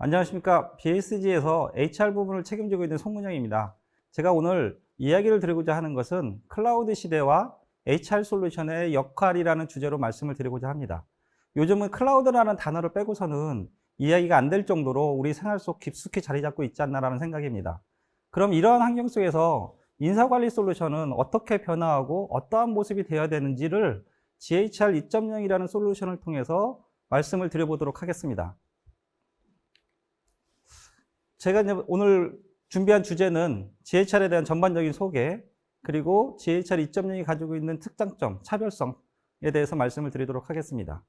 안녕하십니까. BSG에서 HR 부분을 책임지고 있는 송문영입니다. 제가 오늘 이야기를 드리고자 하는 것은 클라우드 시대와 HR 솔루션의 역할이라는 주제로 말씀을 드리고자 합니다. 요즘은 클라우드라는 단어를 빼고서는 이야기가 안 될 정도로 우리 생활 속 깊숙이 자리 잡고 있지 않나라는 생각입니다. 그럼 이러한 환경 속에서 인사관리 솔루션은 어떻게 변화하고 어떠한 모습이 되어야 되는지를 GHR 2.0이라는 솔루션을 통해서 말씀을 드려보도록 하겠습니다. 제가 오늘 준비한 주제는 GHR에 대한 전반적인 소개, 그리고 GHR 2.0이 가지고 있는 특장점, 차별성에 대해서 말씀을 드리도록 하겠습니다.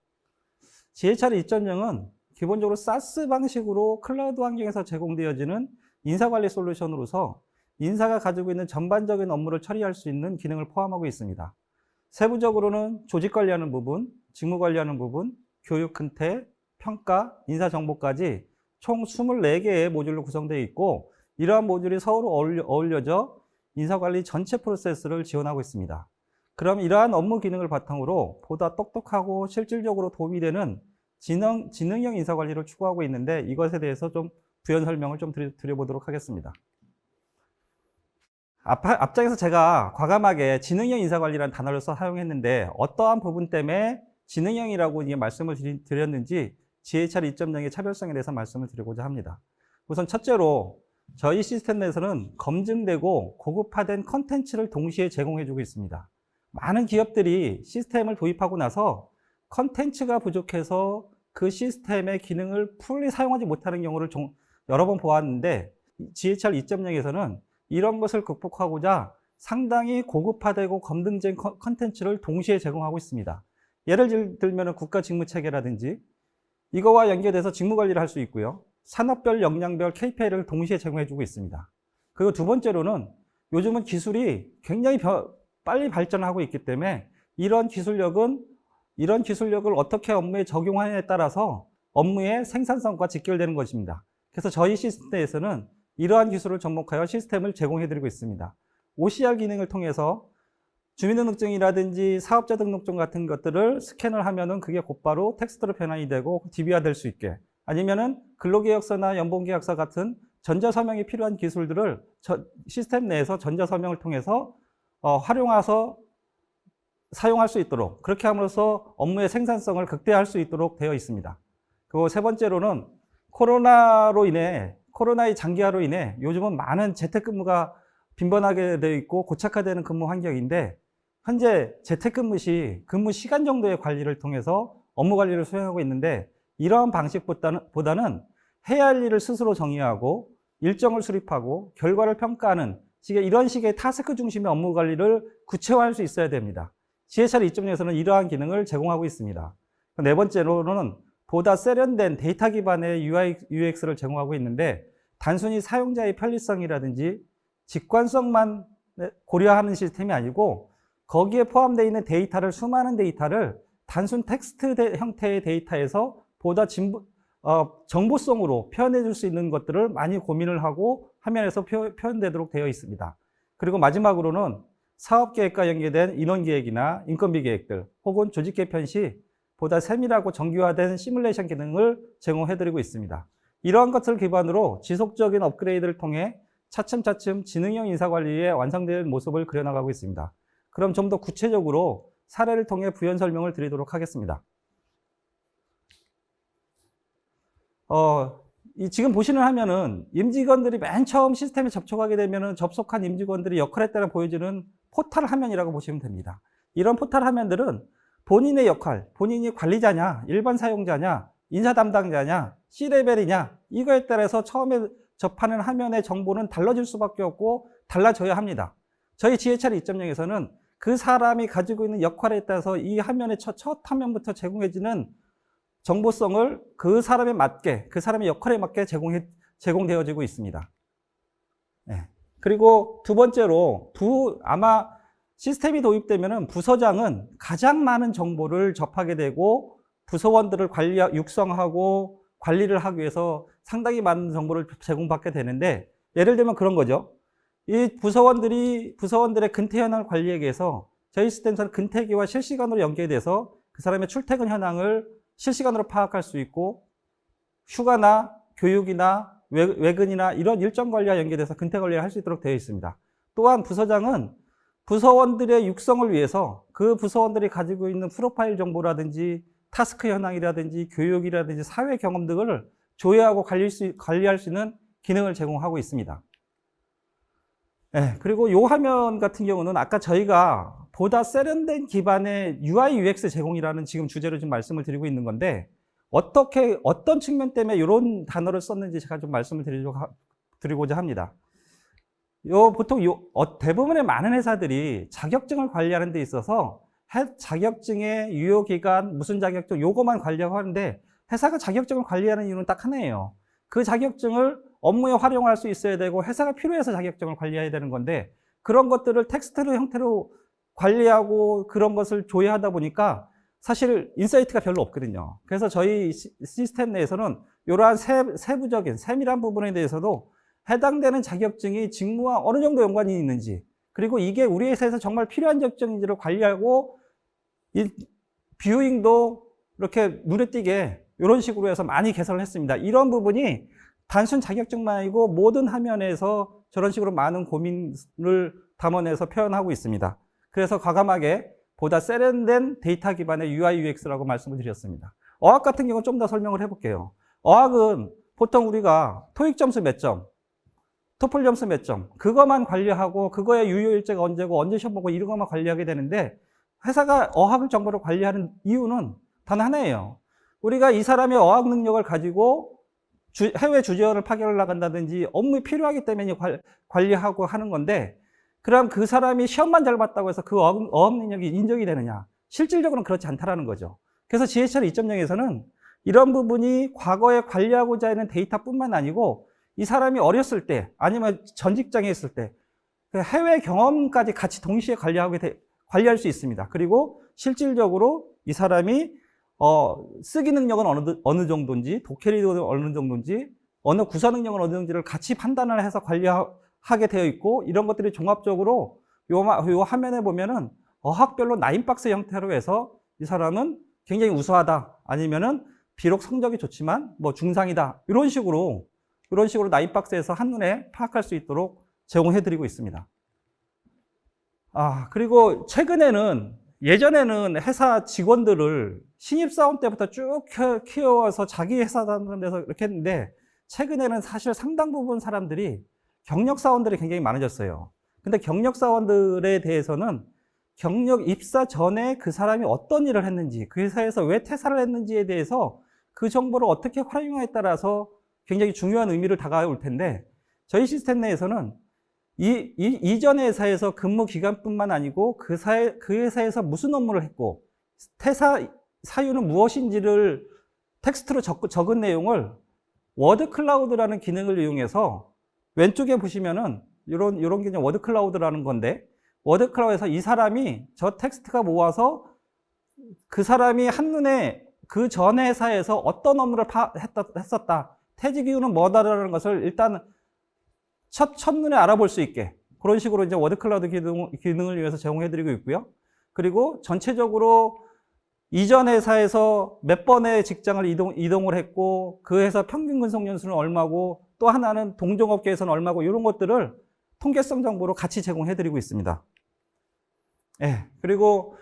GHR 2.0은 기본적으로 SaaS 방식으로 클라우드 환경에서 제공되어지는 인사관리 솔루션으로서 인사가 가지고 있는 전반적인 업무를 처리할 수 있는 기능을 포함하고 있습니다. 세부적으로는 조직 관리하는 부분, 직무 관리하는 부분, 교육 근태, 평가, 인사 정보까지 총 24개의 모듈로 구성되어 있고 이러한 모듈이 서로 어울려, 어울려져 인사관리 전체 프로세스를 지원하고 있습니다. 그럼 이러한 업무 기능을 바탕으로 보다 똑똑하고 실질적으로 도움이 되는 지능, 지능형 인사관리를 추구하고 있는데 이것에 대해서 좀 부연 설명을 좀 드려, 드려보도록 하겠습니다. 앞, 앞장에서 제가 과감하게 지능형 인사관리라는 단어를 써 사용했는데 어떠한 부분 때문에 지능형이라고 말씀을 드렸는지 GHR 2.0의 차별성에 대해서 말씀을 드리고자 합니다. 우선 첫째로 저희 시스템 내에서는 검증되고 고급화된 컨텐츠를 동시에 제공해주고 있습니다. 많은 기업들이 시스템을 도입하고 나서 컨텐츠가 부족해서 그 시스템의 기능을 풀리 사용하지 못하는 경우를 종- 여러 번 보았는데 GHR 2.0에서는 이런 것을 극복하고자 상당히 고급화되고 검증된 컨- 컨텐츠를 동시에 제공하고 있습니다. 예를 들면 국가 직무 체계라든지 이거와 연계돼서 직무 관리를 할 수 있고요. 산업별 역량별 KPI를 동시에 제공해주고 있습니다. 그리고 두 번째로는 요즘은 기술이 굉장히 벼- 빨리 발전하고 있기 때문에 이런 기술력은 이런 기술력을 어떻게 업무에 적용하느냐에 따라서 업무의 생산성과 직결되는 것입니다. 그래서 저희 시스템에서는 이러한 기술을 접목하여 시스템을 제공해드리고 있습니다. OCR 기능을 통해서 주민등록증이라든지 사업자 등록증 같은 것들을 스캔을 하면은 그게 곧바로 텍스트로 변환이 되고 DB화 될 수 있게 아니면은 근로계약서나 연봉계약서 같은 전자서명이 필요한 기술들을 저- 시스템 내에서 전자서명을 통해서 어, 활용해서 사용할 수 있도록 그렇게 함으로써 업무의 생산성을 극대화할 수 있도록 되어 있습니다. 그리고 세 번째로는 코로나로 인해 코로나의 장기화로 인해 요즘은 많은 재택근무가 빈번하게 되어 있고 고착화되는 근무 환경인데 현재 재택근무 시 근무 시간 정도의 관리를 통해서 업무 관리를 수행하고 있는데 이러한 방식보다는 보다는 해야 할 일을 스스로 정의하고 일정을 수립하고 결과를 평가하는 이런 식의 타스크 중심의 업무 관리를 구체화할 수 있어야 됩니다. GHR 2.0에서는 이러한 기능을 제공하고 있습니다. 네 번째로는 보다 세련된 데이터 기반의 UI, UX를 제공하고 있는데 단순히 사용자의 편리성이라든지 직관성만 고려하는 시스템이 아니고 거기에 포함되어 있는 데이터를 수많은 데이터를 단순 텍스트 데- 형태의 데이터에서 보다 진부, 어, 정보성으로 표현해 줄 수 있는 것들을 많이 고민을 하고 화면에서 표, 표현되도록 되어 있습니다. 그리고 마지막으로는 사업 계획과 연계된 인원 계획이나 인건비 계획들 혹은 조직 개편 시 보다 세밀하고 정교화된 시뮬레이션 기능을 제공해 드리고 있습니다. 이러한 것을 기반으로 지속적인 업그레이드를 통해 차츰차츰 지능형 인사관리의 완성된 모습을 그려나가고 있습니다. 그럼 좀 더 구체적으로 사례를 통해 부연 설명을 드리도록 하겠습니다. 어, 이 지금 보시는 화면은 임직원들이 맨 처음 시스템에 접촉하게 되면은 접속한 임직원들이 역할에 따라 보여지는 포탈 화면이라고 보시면 됩니다. 이런 포탈 화면들은 본인의 역할, 본인이 관리자냐, 일반 사용자냐, 인사 담당자냐, C레벨이냐, 이거에 따라서 처음에 접하는 화면의 정보는 달라질 수밖에 없고 달라져야 합니다. 저희 GHR 2.0에서는 그 사람이 가지고 있는 역할에 따라서 이 화면의 첫, 첫 화면부터 제공해지는 정보성을 그 사람에 맞게, 그 사람의 역할에 맞게 제공해, 제공되어지고 있습니다. 네. 그리고 두 번째로, 부, 아마 시스템이 도입되면은 부서장은 가장 많은 정보를 접하게 되고 부서원들을 관리, 육성하고 관리를 하기 위해서 상당히 많은 정보를 제공받게 되는데 예를 들면 그런 거죠. 이 부서원들이 부서원들의 근태 현황 관리에 의해서 저희 시스템에서는 근태기와 실시간으로 연계돼서 그 사람의 출퇴근 현황을 실시간으로 파악할 수 있고 휴가나 교육이나 외, 외근이나 이런 일정 관리와 연계돼서 근태 관리를 할 수 있도록 되어 있습니다. 또한 부서장은 부서원들의 육성을 위해서 그 부서원들이 가지고 있는 프로파일 정보라든지 타스크 현황이라든지 교육이라든지 사회 경험 등을 조회하고 관리할 수 있는 기능을 제공하고 있습니다. 네, 그리고 이 화면 같은 경우는 아까 저희가 보다 세련된 기반의 UI UX 제공이라는 지금 주제로 좀 말씀을 드리고 있는 건데 어떻게 어떤 측면 때문에 이런 단어를 썼는지 제가 좀 말씀을 드리려고 드리고자 합니다. 요 보통 요 어, 대부분의 많은 회사들이 자격증을 관리하는 데 있어서 해, 자격증의 유효 기간 무슨 자격증 요거만 관리하고 하는데 회사가 자격증을 관리하는 이유는 딱 하나예요. 그 자격증을 업무에 활용할 수 있어야 되고 회사가 필요해서 자격증을 관리해야 되는 건데 그런 것들을 텍스트로 형태로 관리하고 그런 것을 조회하다 보니까 사실 인사이트가 별로 없거든요. 그래서 저희 시- 시스템 내에서는 이러한 세, 세부적인 세밀한 부분에 대해서도 해당되는 자격증이 직무와 어느 정도 연관이 있는지 그리고 이게 우리 회사에서 정말 필요한 자격증인지를 관리하고 이 뷰잉도 이렇게 눈에 띄게 이런 식으로 해서 많이 개선을 했습니다. 이런 부분이 단순 자격증만 아니고 모든 화면에서 저런 식으로 많은 고민을 담아내서 표현하고 있습니다. 그래서 과감하게 보다 세련된 데이터 기반의 UI UX라고 말씀을 드렸습니다. 어학 같은 경우는 좀 더 설명을 해볼게요. 어학은 보통 우리가 토익 점수 몇 점, 토플 점수 몇 점, 그것만 관리하고 그거의 유효 일제가 언제고 언제 시험 보고 이런 것만 관리하게 되는데 회사가 어학 정보를 관리하는 이유는 단 하나예요. 우리가 이 사람의 어학 능력을 가지고 주- 해외 주재원을 파견을 나간다든지 업무에 필요하기 때문에 관- 관리하고 하는 건데 그럼 그 사람이 시험만 잘 봤다고 해서 그 어학 능력이 인정이 되느냐? 실질적으로는 그렇지 않다라는 거죠. 그래서 GHR 2.0에서는 이런 부분이 과거에 관리하고자 하는 데이터뿐만 아니고 이 사람이 어렸을 때 아니면 전 직장에 있을 때그 해외 경험까지 같이 동시에 관리하게 돼- 관리할 수 있습니다. 그리고 실질적으로 이 사람이 어, 쓰기 능력은 어느, 어느 정도인지, 독해리도 어느 정도인지, 언어 구사 능력은 어느 정도인지를 같이 판단을 해서 관리하게 되어 있고, 이런 것들이 종합적으로 요, 마- 요 화면에 보면은 어학별로 나인박스 형태로 해서 이 사람은 굉장히 우수하다. 아니면은 비록 성적이 좋지만 뭐 중상이다. 이런 식으로, 이런 식으로 나인박스에서 한눈에 파악할 수 있도록 제공해드리고 있습니다. 아, 그리고 최근에는 예전에는 회사 직원들을 신입사원 때부터 쭉 켜- 키워서 자기 회사 다니는 데서 이렇게 했는데 최근에는 사실 상당 부분 사람들이 경력사원들이 굉장히 많아졌어요. 근데 경력사원들에 대해서는 경력 입사 전에 그 사람이 어떤 일을 했는지, 그 회사에서 왜 퇴사를 했는지에 대해서 그 정보를 어떻게 활용하에 따라서 굉장히 중요한 의미를 다가올 텐데 저희 시스템 내에서는 이, 이 이전의 회사에서 근무 기간뿐만 아니고 그 사회, 그 회사에서 무슨 업무를 했고 퇴사 사유는 무엇인지를 텍스트로 적, 적은 내용을 워드 클라우드라는 기능을 이용해서 왼쪽에 보시면은 이런 이런 게 이제 워드 클라우드라는 건데 워드 클라우드에서 이 사람이 저 텍스트가 모아서 그 사람이 한눈에 그 전 회사에서 어떤 업무를 파, 했다, 했었다 퇴직 이유는 뭐다라는 것을 일단 첫, 첫눈에 알아볼 수 있게 그런 식으로 이제 워드 클라우드 기능, 기능을 위해서 제공해드리고 있고요. 그리고 전체적으로 이전 회사에서 몇 번의 직장을 이동, 이동을 했고 그 회사 평균 근속 연수는 얼마고 또 하나는 동종업계에서는 얼마고 이런 것들을 통계성 정보로 같이 제공해 드리고 있습니다. 예, 그리고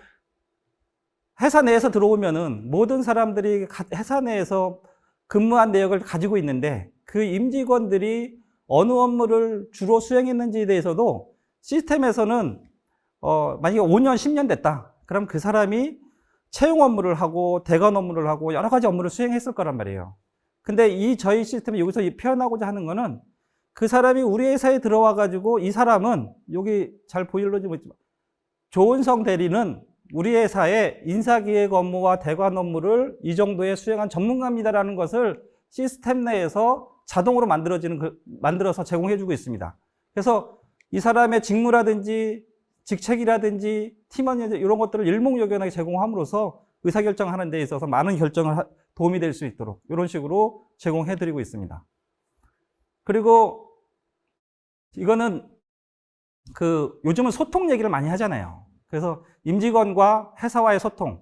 회사 내에서 들어오면은 모든 사람들이 가- 회사 내에서 근무한 내역을 가지고 있는데 그 임직원들이 어느 업무를 주로 수행했는지에 대해서도 시스템에서는 어, 만약에 5년, 10년 됐다. 그럼 그 사람이 채용 업무를 하고 대관 업무를 하고 여러 가지 업무를 수행했을 거란 말이에요. 근데 이 저희 시스템이 여기서 이 표현하고자 하는 거는 그 사람이 우리 회사에 들어와 가지고 이 사람은 여기 잘 보일런지 모르지만 조은성 대리는 우리 회사의 인사기획 업무와 대관 업무를 이 정도에 수행한 전문가입니다라는 것을 시스템 내에서 자동으로 만들어지는 그- 만들어서 제공해주고 있습니다. 그래서 이 사람의 직무라든지 직책이라든지 팀원 이런 것들을 일목요연하게 제공함으로써 의사결정하는 데 있어서 많은 결정을 하- 도움이 될 수 있도록 이런 식으로 제공해드리고 있습니다. 그리고 이거는 그 요즘은 소통 얘기를 많이 하잖아요. 그래서 임직원과 회사와의 소통.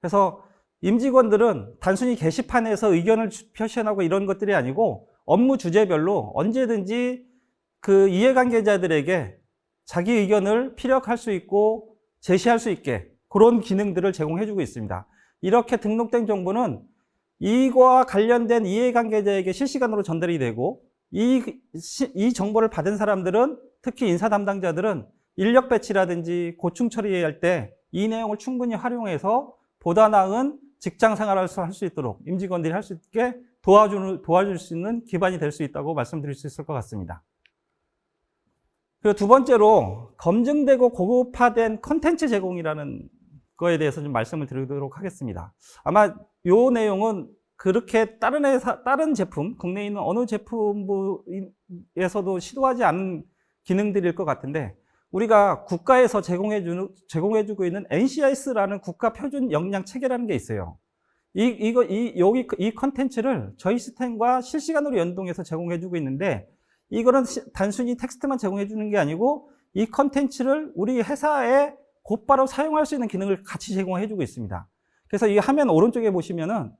그래서 임직원들은 단순히 게시판에서 의견을 주- 표시하고 이런 것들이 아니고 업무 주제별로 언제든지 그 이해관계자들에게 자기 의견을 피력할 수 있고 제시할 수 있게 그런 기능들을 제공해주고 있습니다. 이렇게 등록된 정보는 이거와 관련된 이해관계자에게 실시간으로 전달이 되고 이, 시- 이 정보를 받은 사람들은 특히 인사 담당자들은 인력 배치라든지 고충 처리할 때 이 내용을 충분히 활용해서 보다 나은 직장 생활을 할 수 있도록 임직원들이 할 수 있게 도와주는, 도와줄 수 있는 기반이 될 수 있다고 말씀드릴 수 있을 것 같습니다. 그리고 두 번째로 검증되고 고급화된 컨텐츠 제공이라는 거에 대해서 좀 말씀을 드리도록 하겠습니다. 아마 요 내용은 그렇게 다른 회사, 다른 제품, 국내에 있는 어느 제품에서도 시도하지 않은 기능들일 것 같은데, 우리가 국가에서 제공해 주는, 제공해 주고 있는 NCIS라는 국가 표준 역량 체계라는 게 있어요. 이, 이거, 이, 여기, 이 컨텐츠를 저희 시스템과 실시간으로 연동해서 제공해 주고 있는데, 이거는 시- 단순히 텍스트만 제공해 주는 게 아니고, 이 컨텐츠를 우리 회사에 곧바로 사용할 수 있는 기능을 같이 제공해 주고 있습니다. 그래서 이 화면 오른쪽에 보시면은,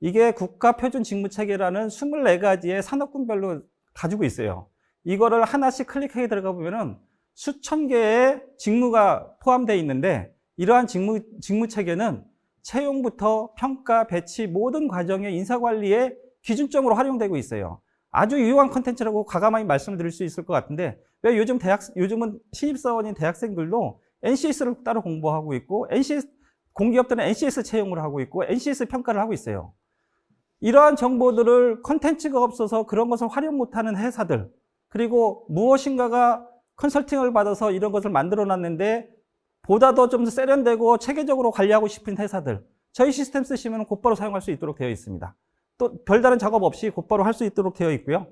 이게 국가 표준 직무 체계라는 24가지의 산업군별로 가지고 있어요. 이거를 하나씩 클릭하게 들어가 보면은 수천 개의 직무가 포함되어 있는데 이러한 직무, 직무 체계는 채용부터 평가, 배치 모든 과정의 인사 관리에 기준점으로 활용되고 있어요. 아주 유용한 컨텐츠라고 과감하게 말씀을 드릴 수 있을 것 같은데 왜 요즘 대학, 요즘은 신입사원인 대학생들도 NCS를 따로 공부하고 있고 NCS, 공기업들은 NCS 채용을 하고 있고 NCS 평가를 하고 있어요. 이러한 정보들을 컨텐츠가 없어서 그런 것을 활용 못하는 회사들 그리고 무엇인가가 컨설팅을 받아서 이런 것을 만들어 놨는데 보다 더 좀 세련되고 체계적으로 관리하고 싶은 회사들 저희 시스템 쓰시면 곧바로 사용할 수 있도록 되어 있습니다. 또 별다른 작업 없이 곧바로 할 수 있도록 되어 있고요.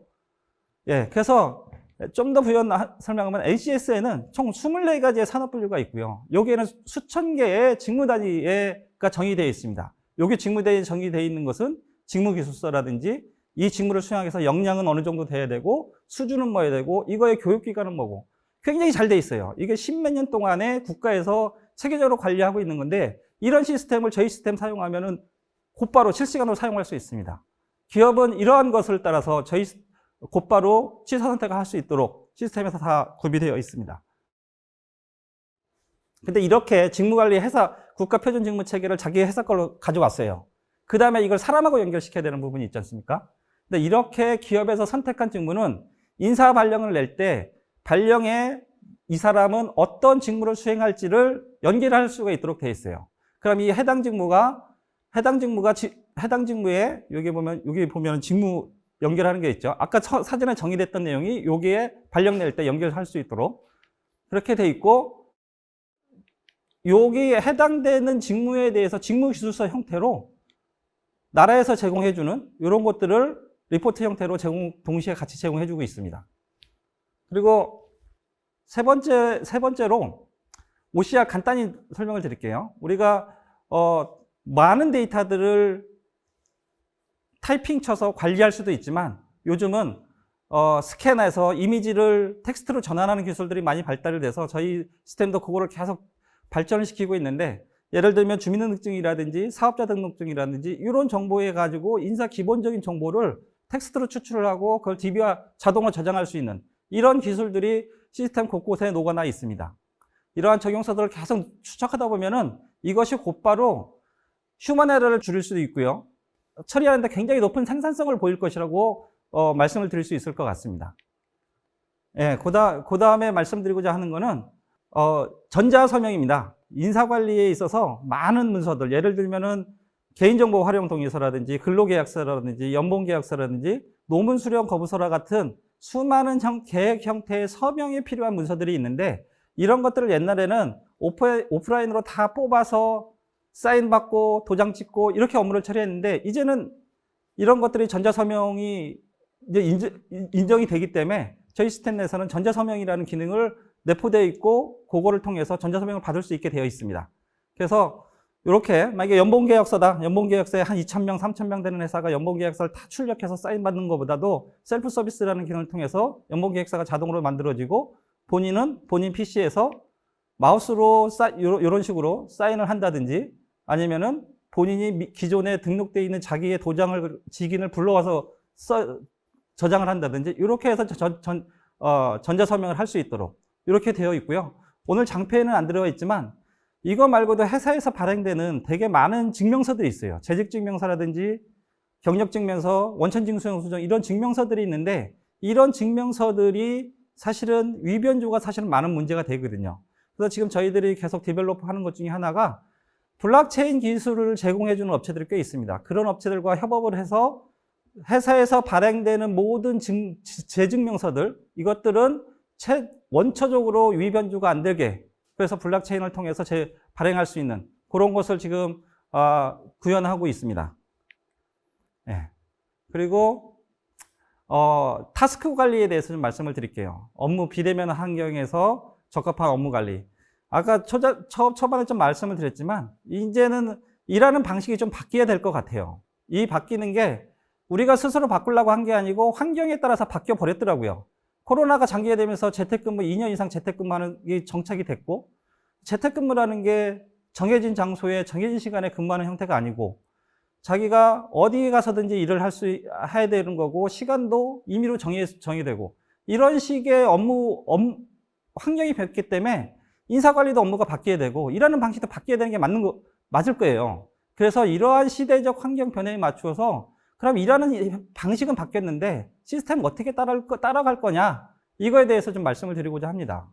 예, 그래서 좀 더 부연 설명하면 NCS에는 총 24가지의 산업 분류가 있고요. 여기에는 수천 개의 직무 단위가 정의되어 있습니다. 여기 직무 단위 정의되어 있는 것은 직무 기술서라든지 이 직무를 수행해서 역량은 어느 정도 돼야 되고 수준은 뭐야 되고 이거의 교육 기간은 뭐고 굉장히 잘 돼 있어요. 이게 십몇 년 동안에 국가에서 체계적으로 관리하고 있는 건데 이런 시스템을 저희 시스템 사용하면은 곧바로 실시간으로 사용할 수 있습니다. 기업은 이러한 것을 따라서 저희 시- 곧바로 취사 선택을 할 수 있도록 시스템에서 다 구비되어 있습니다. 근데 이렇게 직무관리 회사 국가 표준 직무 체계를 자기 회사 걸로 가져왔어요. 그 다음에 이걸 사람하고 연결시켜야 되는 부분이 있지 않습니까? 근데 이렇게 기업에서 선택한 직무는 인사 발령을 낼 때 발령에 이 사람은 어떤 직무를 수행할지를 연결할 수가 있도록 되어 있어요. 그럼 이 해당 직무가 해당 직무가 지- 해당 직무에 여기 보면 여기 보면 직무 연결하는 게 있죠. 아까 처- 사전에 정의됐던 내용이 여기에 발령 낼 때 연결할 수 있도록 그렇게 돼 있고 여기에 해당되는 직무에 대해서 직무 기술서 형태로 나라에서 제공해주는 이런 것들을 리포트 형태로 제공 동시에 같이 제공해주고 있습니다. 그리고 세 번째 세 번째로 OCR 간단히 설명을 드릴게요. 우리가 어, 많은 데이터들을 타이핑 쳐서 관리할 수도 있지만 요즘은 어, 스캔해서 이미지를 텍스트로 전환하는 기술들이 많이 발달이 돼서 저희 시스템도 그거를 계속 발전을 시키고 있는데 예를 들면 주민등록증이라든지 사업자 등록증이라든지 이런 정보에 가지고 인사 기본적인 정보를 텍스트로 추출을 하고 그걸 DB와 자동으로 저장할 수 있는 이런 기술들이 시스템 곳곳에 녹아나 있습니다. 이러한 적용서들을 계속 추적하다 보면은 이것이 곧바로 휴먼 에러를 줄일 수도 있고요. 처리하는데 굉장히 높은 생산성을 보일 것이라고 어, 말씀을 드릴 수 있을 것 같습니다. 예, 그다, 그 다음에 말씀드리고자 하는 거는 어, 전자 서명입니다. 인사관리에 있어서 많은 문서들, 예를 들면은 개인정보 활용 동의서라든지 근로계약서라든지 연봉계약서라든지 노문 수령 거부서라 같은 수많은 형, 계획 형태의 서명이 필요한 문서들이 있는데 이런 것들을 옛날에는 오프, 오프라인으로 다 뽑아서 사인 받고 도장 찍고 이렇게 업무를 처리했는데 이제는 이런 것들이 전자서명이 이제 인정, 인정 이 되기 때문에 저희 시스템 내에서는 전자서명이라는 기능을 내포되어 있고 그거를 통해서 전자서명을 받을 수 있게 되어 있습니다. 그래서 이렇게 만약에 연봉계약서다. 연봉계약서에 한 2,000명, 3,000명 되는 회사가 연봉계약서를 다 출력해서 사인 받는 것보다도 셀프 서비스라는 기능을 통해서 연봉계약서가 자동으로 만들어지고 본인은 본인 PC에서 마우스로 사, 요런 식으로 사인을 한다든지 아니면은 본인이 미- 기존에 등록되어 있는 자기의 도장을 직인을 불러와서 써, 저장을 한다든지 이렇게 해서 전, 전, 어, 전자 서명을 할 수 있도록 이렇게 되어 있고요. 오늘 장표에는 안 들어가 있지만 이거 말고도 회사에서 발행되는 되게 많은 증명서들이 있어요. 재직 증명서라든지 경력 증명서, 원천 징수영수증 이런 증명서들이 있는데 이런 증명서들이 사실은 위변조가 사실은 많은 문제가 되거든요. 그래서 지금 저희들이 계속 디벨롭 하는 것 중에 하나가 블록체인 기술을 제공해주는 업체들이 꽤 있습니다. 그런 업체들과 협업을 해서 회사에서 발행되는 모든 증, 재증명서들, 이것들은 최, 원초적으로 위변조가 안 되게 그래서 블록체인을 통해서 재, 발행할 수 있는 그런 것을 지금 아, 구현하고 있습니다. 예. 그리고 어, 타스크 관리에 대해서 좀 말씀을 드릴게요. 업무 비대면 환경에서 적합한 업무 관리. 아까 초자, 초, 초반에 좀 말씀을 드렸지만 이제는 일하는 방식이 좀 바뀌어야 될 것 같아요. 이 바뀌는 게 우리가 스스로 바꾸려고 한 게 아니고 환경에 따라서 바뀌어 버렸더라고요. 코로나가 장기화되면서 재택근무 2년 이상 재택근무하는 게 정착이 됐고 재택근무라는 게 정해진 장소에 정해진 시간에 근무하는 형태가 아니고 자기가 어디에 가서든지 일을 할 수 해야 되는 거고 시간도 임의로 정해 정해되고 이런 식의 업무 업, 환경이 바뀌기 때문에 인사관리도 업무가 바뀌어야 되고 일하는 방식도 바뀌어야 되는 게 맞는 거 맞을 거예요. 그래서 이러한 시대적 환경 변화에 맞추어서 그럼 일하는 이- 방식은 바뀌었는데 시스템 어떻게 따라갈, 거냐 이거에 대해서 좀 말씀을 드리고자 합니다.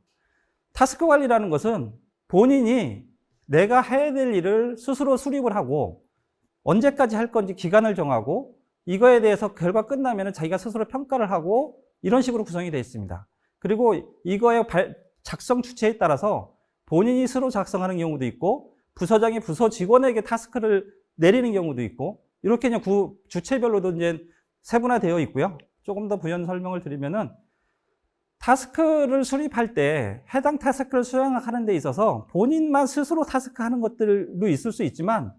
타스크 관리라는 것은 본인이 내가 해야 될 일을 스스로 수립을 하고 언제까지 할 건지 기간을 정하고 이거에 대해서 결과 끝나면 자기가 스스로 평가를 하고 이런 식으로 구성이 되어 있습니다. 그리고 이거의 발- 작성 주체에 따라서 본인이 스스로 작성하는 경우도 있고 부서장이 부서 직원에게 타스크를 내리는 경우도 있고 이렇게 그냥 구, 주체별로도 이제 세분화되어 있고요. 조금 더 부연 설명을 드리면은 타스크를 수립할 때 해당 타스크를 수행하는 데 있어서 본인만 스스로 타스크하는 것들도 있을 수 있지만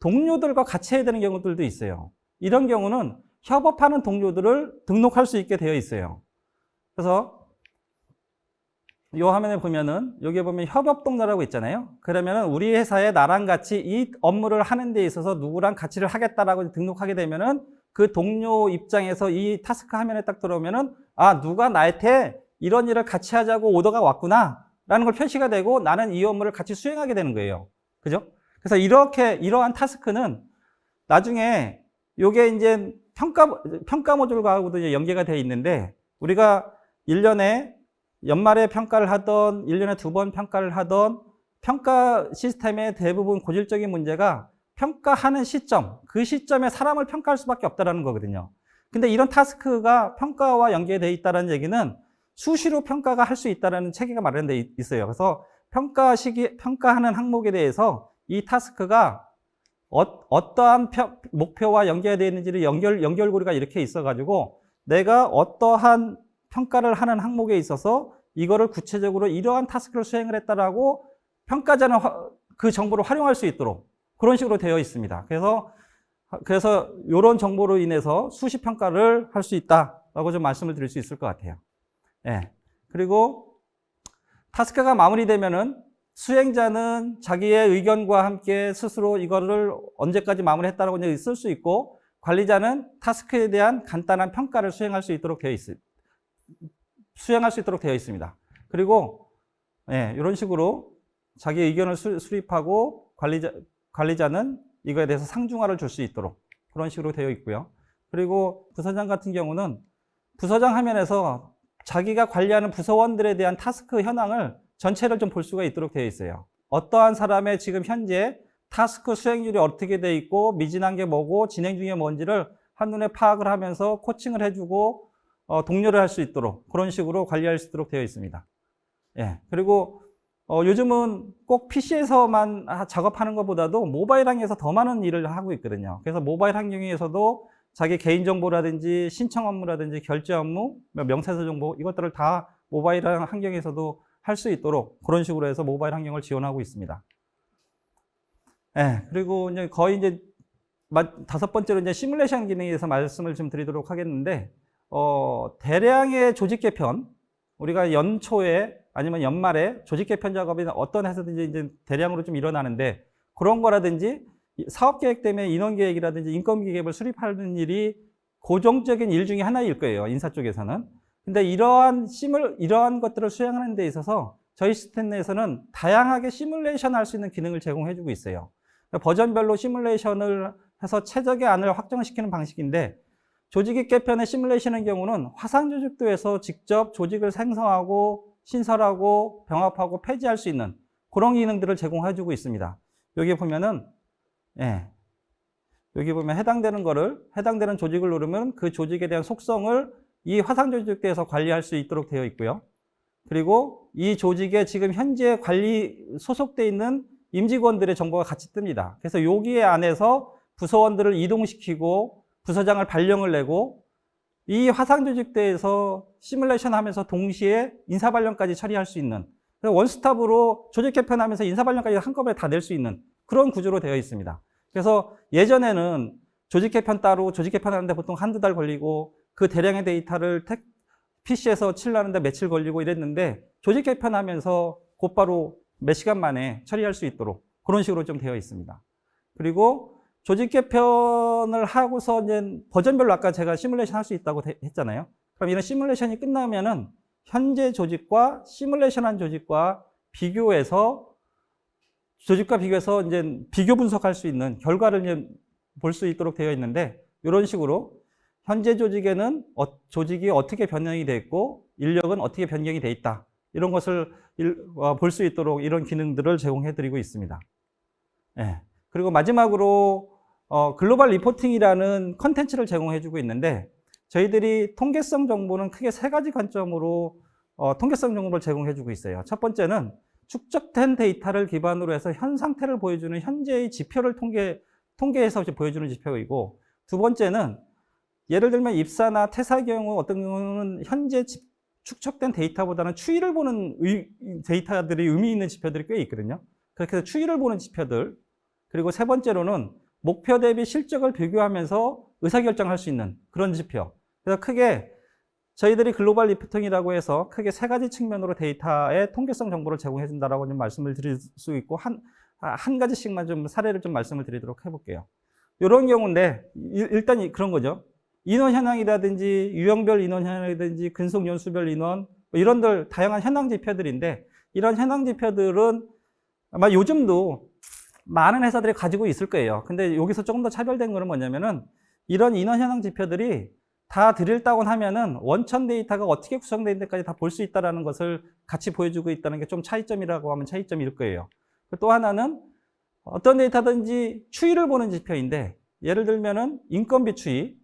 동료들과 같이 해야 되는 경우들도 있어요. 이런 경우는 협업하는 동료들을 등록할 수 있게 되어 있어요. 그래서 이 화면에 보면은 여기 보면 협업 동료라고 있잖아요. 그러면은 우리 회사에 나랑 같이 이 업무를 하는 데 있어서 누구랑 같이를 하겠다라고 등록하게 되면은 그 동료 입장에서 이 타스크 화면에 딱 들어오면은 아 누가 나한테 이런 일을 같이 하자고 오더가 왔구나라는 걸 표시가 되고 나는 이 업무를 같이 수행하게 되는 거예요. 그죠? 그래서 이렇게 이러한 타스크는 나중에 요게 이제 평가 평가 모듈과도 이제 연계가 되어 있는데 우리가 1년에 연말에 평가를 하던 1년에 두 번 평가를 하던 평가 시스템의 대부분 고질적인 문제가 평가하는 시점, 그 시점에 사람을 평가할 수밖에 없다라는 거거든요. 근데 이런 타스크가 평가와 연계되어 있다는 얘기는 수시로 평가가 할 수 있다는 체계가 마련되어 있어요. 그래서 평가 시기, 평가하는 항목에 대해서 이 타스크가 어, 떠한 목표와 연계되어 있는지를 연결, 연결고리가 이렇게 있어가지고 내가 어떠한 평가를 하는 항목에 있어서 이거를 구체적으로 이러한 타스크를 수행을 했다라고 평가자는 화- 그 정보를 활용할 수 있도록 그런 식으로 되어 있습니다. 그래서 그래서 이런 정보로 인해서 수시 평가를 할 수 있다라고 좀 말씀을 드릴 수 있을 것 같아요. 예. 그리고 타스크가 마무리되면은 수행자는 자기의 의견과 함께 스스로 이거를 언제까지 마무리했다라고 이제 쓸 수 있고 관리자는 타스크에 대한 간단한 평가를 수행할 수 있도록 되어 있습니다. 수행할 수 있도록 되어 있습니다. 그리고 예, 이런 식으로 자기 의견을 수, 수립하고 관리자 관리자는 이거에 대해서 상중하를 줄 수 있도록 그런 식으로 되어 있고요. 그리고 부서장 같은 경우는 부서장 화면에서 자기가 관리하는 부서원들에 대한 타스크 현황을 전체를 좀 볼 수가 있도록 되어 있어요. 어떠한 사람의 지금 현재 타스크 수행률이 어떻게 돼 있고 미진한 게 뭐고 진행 중에 뭔지를 한눈에 파악을 하면서 코칭을 해주고 어, 동료를 할 수 있도록 그런 식으로 관리할 수 있도록 되어 있습니다. 예. 그리고 어, 요즘은 꼭 PC에서만 작업하는 것보다도 모바일 환경에서 더 많은 일을 하고 있거든요. 그래서 모바일 환경에서도 자기 개인 정보라든지 신청 업무라든지 결제 업무, 뭐 명세서 정보 이것들을 다 모바일 환경에서도 할 수 있도록 그런 식으로 해서 모바일 환경을 지원하고 있습니다. 예, 그리고 이제 거의 이제 마- 다섯 번째로 이제 시뮬레이션 기능에 대해서 말씀을 좀 드리도록 하겠는데, 어, 대량의 조직 개편, 우리가 연초에 아니면 연말에 조직 개편 작업이 어떤 회사든지 이제 대량으로 좀 일어나는데, 그런 거라든지 이 사업 계획 때문에 인원 계획이라든지 인건 계획을 수립하는 일이 고정적인 일 중에 하나일 거예요. 인사 쪽에서는. 근데 이러한 시뮬 이러한 것들을 수행하는 데 있어서 저희 시스템 내에서는 다양하게 시뮬레이션 할 수 있는 기능을 제공해 주고 있어요. 그러니까 버전별로 시뮬레이션을 해서 최적의 안을 확정시키는 방식인데 조직의 개편의 시뮬레이션의 경우는 화상 조직도에서 직접 조직을 생성하고 신설하고 병합하고 폐지할 수 있는 그런 기능들을 제공해 주고 있습니다. 여기 보면은 예. 여기 보면 해당되는 거를 해당되는 조직을 누르면 그 조직에 대한 속성을 이 화상 조직대에서 관리할 수 있도록 되어 있고요. 그리고 이 조직에 지금 현재 관리 소속돼 있는 임직원들의 정보가 같이 뜹니다. 그래서 여기에 안에서 부서원들을 이동시키고 부서장을 발령을 내고 이 화상 조직대에서 시뮬레이션 하면서 동시에 인사 발령까지 처리할 수 있는 원스톱으로 조직 개편하면서 인사 발령까지 한꺼번에 다 낼 수 있는 그런 구조로 되어 있습니다. 그래서 예전에는 조직 개편 따로 조직 개편하는데 보통 한두 달 걸리고 그 대량의 데이터를 택, PC에서 칠하는데 며칠 걸리고 이랬는데 조직 개편하면서 곧바로 몇 시간 만에 처리할 수 있도록 그런 식으로 좀 되어 있습니다. 그리고 조직 개편을 하고서 이제 버전별로 아까 제가 시뮬레이션 할 수 있다고 대- 했잖아요. 그럼 이런 시뮬레이션이 끝나면은 현재 조직과 시뮬레이션한 조직과 비교해서 조직과 비교해서 이제 비교 분석할 수 있는 결과를 이제 볼 수 있도록 되어 있는데 이런 식으로 현재 조직에는 어- 조직이 어떻게 변형이 돼 있고 인력은 어떻게 변경이 돼 있다 이런 것을 어, 볼수 있도록 이런 기능들을 제공해 드리고 있습니다. 예. 그리고 마지막으로 어, 글로벌 리포팅이라는 컨텐츠를 제공해 주고 있는데 저희들이 통계성 정보는 크게 세 가지 관점으로 어, 통계성 정보를 제공해 주고 있어요. 첫 번째는 축적된 데이터를 기반으로 해서 현 상태를 보여주는 현재의 지표를 통계, 통계해서 이제 보여주는 지표이고, 두 번째는 예를 들면 입사나 퇴사 경우 어떤 경우는 현재 지- 축적된 데이터보다는 추이를 보는 의- 데이터들이 의미 있는 지표들이 꽤 있거든요. 그렇게 해서 추이를 보는 지표들, 그리고 세 번째로는 목표 대비 실적을 비교하면서 의사결정할 수 있는 그런 지표. 그래서 크게 저희들이 글로벌 리포팅이라고 해서 크게 세 가지 측면으로 데이터의 통계성 정보를 제공해 준다라고 좀 말씀을 드릴 수 있고 한, 아, 한 가지씩만 좀 사례를 좀 말씀을 드리도록 해볼게요. 이런 경우인데 일- 일단 이- 그런 거죠. 인원 현황이라든지 유형별 인원 현황이라든지 근속 연수별 인원 뭐 이런들 다양한 현황 지표들인데 이런 현황 지표들은 아마 요즘도 많은 회사들이 가지고 있을 거예요. 근데 여기서 조금 더 차별된 거는 뭐냐면은 이런 인원 현황 지표들이 다 드릴다고 하면은 원천 데이터가 어떻게 구성되어 있는지까지 다 볼 수 있다는 것을 같이 보여주고 있다는 게 좀 차이점이라고 하면 차이점일 거예요. 또 하나는 어떤 데이터든지 추이를 보는 지표인데 예를 들면은 인건비 추이,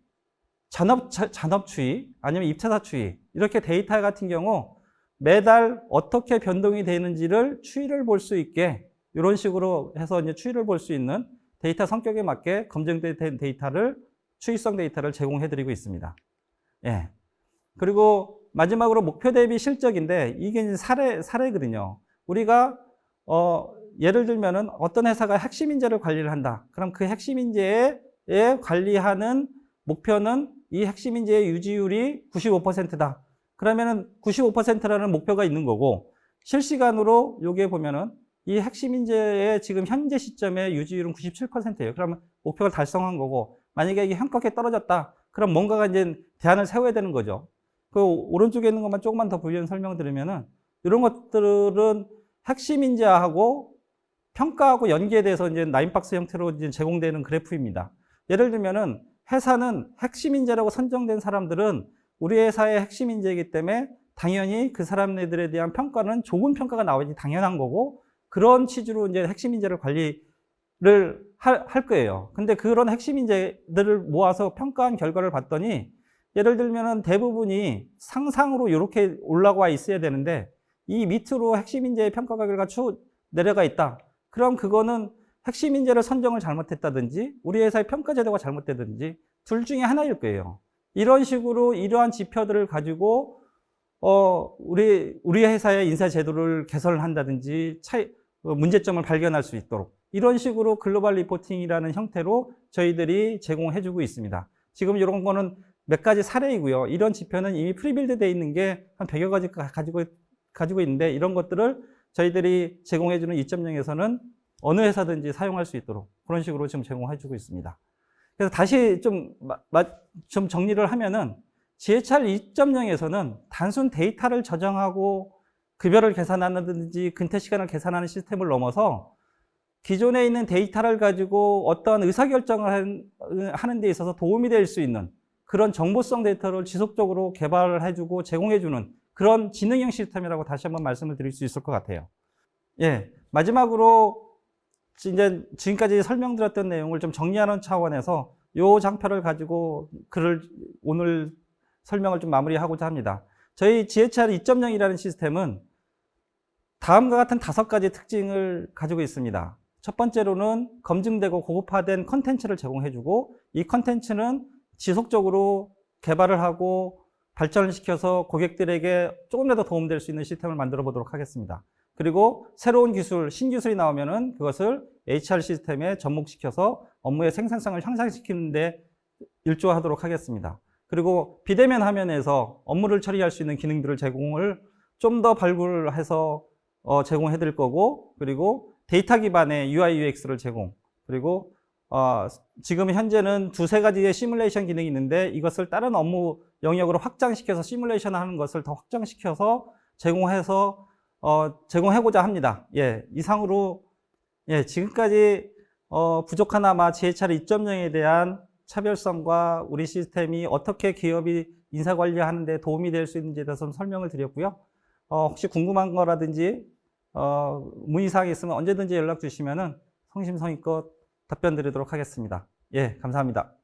잔업, 자- 잔업 추이, 아니면 입사사 추이 이렇게 데이터 같은 경우 매달 어떻게 변동이 되는지를 추이를 볼 수 있게 이런 식으로 해서 이제 추이를 볼 수 있는 데이터 성격에 맞게 검증된 데이터를 추이성 데이터를 제공해 드리고 있습니다. 예. 그리고 마지막으로 목표 대비 실적인데 이게 사례 사례거든요. 우리가 어 예를 들면은 어떤 회사가 핵심 인재를 관리를 한다. 그럼 그 핵심 인재에 관리하는 목표는 이 핵심 인재의 유지율이 95%다. 그러면은 95%라는 목표가 있는 거고 실시간으로 여기에 보면은 이 핵심 인재의 지금 현재 시점의 유지율은 97%예요. 그러면 목표가 달성한 거고 만약에 이게 현격하게 떨어졌다. 그럼 뭔가가 이제 대안을 세워야 되는 거죠. 그 오른쪽에 있는 것만 조금만 더 부연 설명을 드리면은 이런 것들은 핵심 인재하고 평가하고 연계에 대해서 이제 나인박스 형태로 이제 제공되는 그래프입니다. 예를 들면은 회사는 핵심 인재라고 선정된 사람들은 우리 회사의 핵심 인재이기 때문에 당연히 그 사람들에 대한 평가는 좋은 평가가 나오지 당연한 거고 그런 취지로 이제 핵심 인재를 관리를 할, 할 거예요. 근데 그런 핵심 인재들을 모아서 평가한 결과를 봤더니 예를 들면은 대부분이 상상으로 이렇게 올라와 있어야 되는데 이 밑으로 핵심 인재의 평가 결과가 쭉 내려가 있다. 그럼 그거는 핵심 인재를 선정을 잘못했다든지 우리 회사의 평가 제도가 잘못되든지 둘 중에 하나일 거예요. 이런 식으로 이러한 지표들을 가지고 어 우리 우리 회사의 인사 제도를 개선을 한다든지 차이 어, 문제점을 발견할 수 있도록 이런 식으로 글로벌 리포팅이라는 형태로 저희들이 제공해 주고 있습니다. 지금 이런 거는 몇 가지 사례이고요. 이런 지표는 이미 프리빌드 되어 있는 게 한 100여 가지 가지고 가지고 있는데 이런 것들을 저희들이 제공해 주는 2.0에서는 어느 회사든지 사용할 수 있도록 그런 식으로 지금 제공해주고 있습니다. 그래서 다시 좀, 좀 정리를 하면은 GHR 2.0에서는 단순 데이터를 저장하고 급여를 계산하는지 근태 시간을 계산하는 시스템을 넘어서 기존에 있는 데이터를 가지고 어떤 의사결정을 한- 하는 데 있어서 도움이 될 수 있는 그런 정보성 데이터를 지속적으로 개발을 해주고 제공해주는 그런 지능형 시스템이라고 다시 한번 말씀을 드릴 수 있을 것 같아요. 예. 마지막으로 이제 지금까지 설명드렸던 내용을 좀 정리하는 차원에서 요 장표를 가지고 글을 오늘 설명을 좀 마무리하고자 합니다. 저희 GHR 2.0이라는 시스템은 다음과 같은 다섯 가지 특징을 가지고 있습니다. 첫 번째로는 검증되고 고급화된 컨텐츠를 제공해주고 이 컨텐츠는 지속적으로 개발을 하고 발전을 시켜서 고객들에게 조금이라도 도움될 수 있는 시스템을 만들어 보도록 하겠습니다. 그리고 새로운 기술, 신기술이 나오면은 그것을 HR 시스템에 접목시켜서 업무의 생산성을 향상시키는데 일조하도록 하겠습니다. 그리고 비대면 화면에서 업무를 처리할 수 있는 기능들을 제공을 좀 더 발굴해서 어, 제공해 드릴 거고, 그리고 데이터 기반의 UI, UX를 제공, 그리고 어, 지금 현재는 두세 가지의 시뮬레이션 기능이 있는데 이것을 다른 업무 영역으로 확장시켜서 시뮬레이션 하는 것을 더 확장시켜서 제공해서 어, 제공해고자 합니다. 예, 이상으로 예, 지금까지 어, 부족하나마 GHR 2.0에 대한 차별성과 우리 시스템이 어떻게 기업이 인사 관리하는 데 도움이 될 수 있는지에 대해서 설명을 드렸고요. 어, 혹시 궁금한 거라든지 어, 문의사항이 있으면 언제든지 연락 주시면은 성심성의껏 답변 드리도록 하겠습니다. 예, 감사합니다.